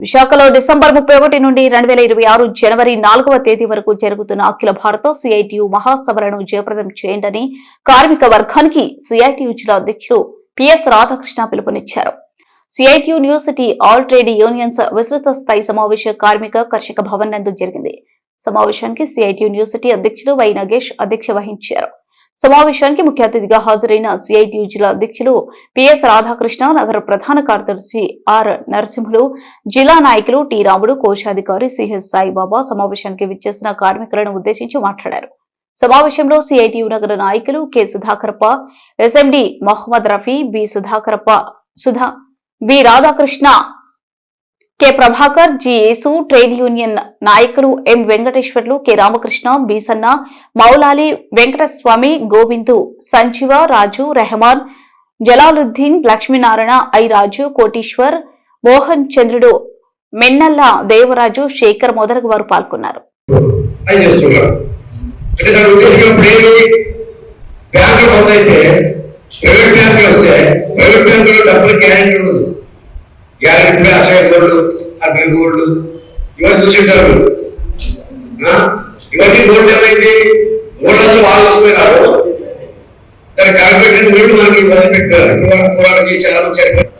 విశాఖలో డిసెంబర్ ముప్పై ఒకటి నుండి రెండు వేల ఇరవై ఆరు జనవరి నాలుగవ తేదీ వరకు జరుగుతున్న అఖిల భారత సిఐటియు మహాసభలను జయప్రదం చేయండి కార్మిక వర్గానికి సిఐటియు జిల్లా అధ్యక్షులు పిఎస్ రాధాకృష్ణ పిలుపునిచ్చారు. CITU university all trade unions విస్తృత స్థాయి సమావేశ కార్మిక కర్షక భవన్ నందు జరిగింది. సమావేశానికి సిఐటియు యూనివర్సిటీ అధ్యక్షులు వై నగేష్ అధ్యక్ష వహించారు. సమావేశానికి ముఖ్య అతిథిగా హాజరైన సిఐటియు జిల్లా అధ్యక్షులు పిఎస్ రాధాకృష్ణ నగర ప్రధాన కార్యదర్శి ఆర్ నరసింహులు జిల్లా నాయకులు టి రాముడు కోశాధికారి సిహెచ్ సాయిబాబా సమావేశానికి విచ్చేసిన కార్మికులను ఉద్దేశించి మాట్లాడారు. సమావేశంలో సిఐటియు నగర నాయకులు K Sudhakarappa SMD Mohammed Rafi B Sudhakarappa Sudha B Radhakrishna K Prabhakar G Yesu trade union నాయకులు M Venkateswarlu K Ramakrishna Beesanna Moulali Venkataswamy Govindu Sanjeeva Raju Rehman Jalaluddin Lakshminarayana I Raju Koteshwar Mohan Chandrudu Mennalla Devaraju Shekhar మొదలగు వారు పాల్గొన్నారు. బ్యాంకులు private బ్యాంకులు డబ్బులు guarantee ఉండదు. Guarantee Akshaya gold agri gold ఇవన్నీ చూసింటారు. ఇవన్నీ గోల్డ్ ఏమైంది? గోల్డ్ అంతా వాళ్ళు వస్తున్నారు దాని కార్పొరేట్ వీళ్ళు మనకి ఇబ్బంది పెట్టారు. చాలా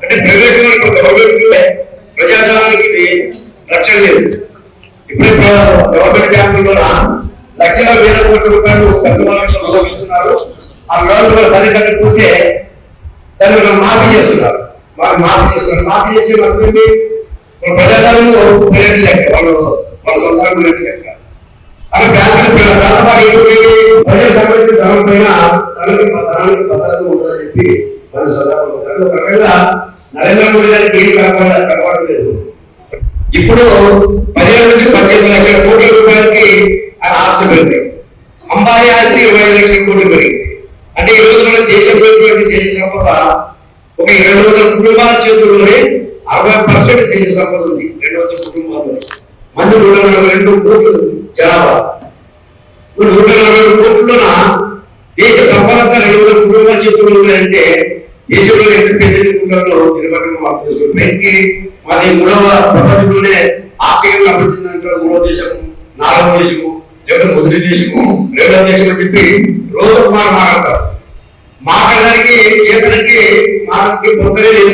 అంటే ప్రైవేట్ వాళ్ళకి గవర్నమెంట్ ప్రజాధనానికి రక్షణ లేదు. ఇప్పుడే గవర్నమెంట్ బ్యాంకుల్లో లక్షల వేల కోట్ల రూపాయలు పెద్దవాళ్ళకి ఆ లోన్ సరికట్టకపోతే దాన్ని మనం మాఫీ చేస్తున్నారు. వాళ్ళు మాఫీ చేస్తున్నారు మాఫీ చేసే మనకి లెక్క. వాళ్ళు వాళ్ళ సొంతంగా లెక్క. అలా బ్యాంకులు ప్రజలకు సంబంధించిన ధనం పైన ధనానికి భద్రత ఉంటుందని చెప్పి ఒక రకంగా నరేంద్ర మోడీ గారికి ఏం కనపడ కనపడలేదు ఇప్పుడు పదిహేను నుంచి పద్దెనిమిది లక్షల కోట్ల రూపాయలకి ఆయన ఆస్తి పెరిగింది. అంబానీ ఆస్తి ఇరవై లక్షల కోట్లు పెరిగింది. అంటే ఈ రోజు మన దేశంలో పెరిగినటువంటి దేశ సంపద ఒక ఇరవై రోజుల కుటుంబాల చేతుల్లోనే అరవై పర్సెంట్ దేశ సంపద ఉంది. రెండు వందల కుటుంబాల్లో. మంది నూట నలభై రెండు కోట్లు జనాభా. ఇప్పుడు నూట నలభై రెండు కోట్లలోన దేశ సంపద రెండు వందల కుటుంబాల చేతుల్లో ఉన్నాయంటే దేశంలో ఎంత పెద్ద కుటుంబంలో నిలబడడం మాకు తెలుసు. బ్యాంక్కి మాది మూడవ ప్రపంచంలోనే ఆర్థికంగా అభివృద్ధి చెందిన మూడవ దేశం నాలుగవ దేశము లేదా మొదటి దేశము రెండవ దేశం అని చెప్పి రోజు మాట మాట్లాడతారు que poner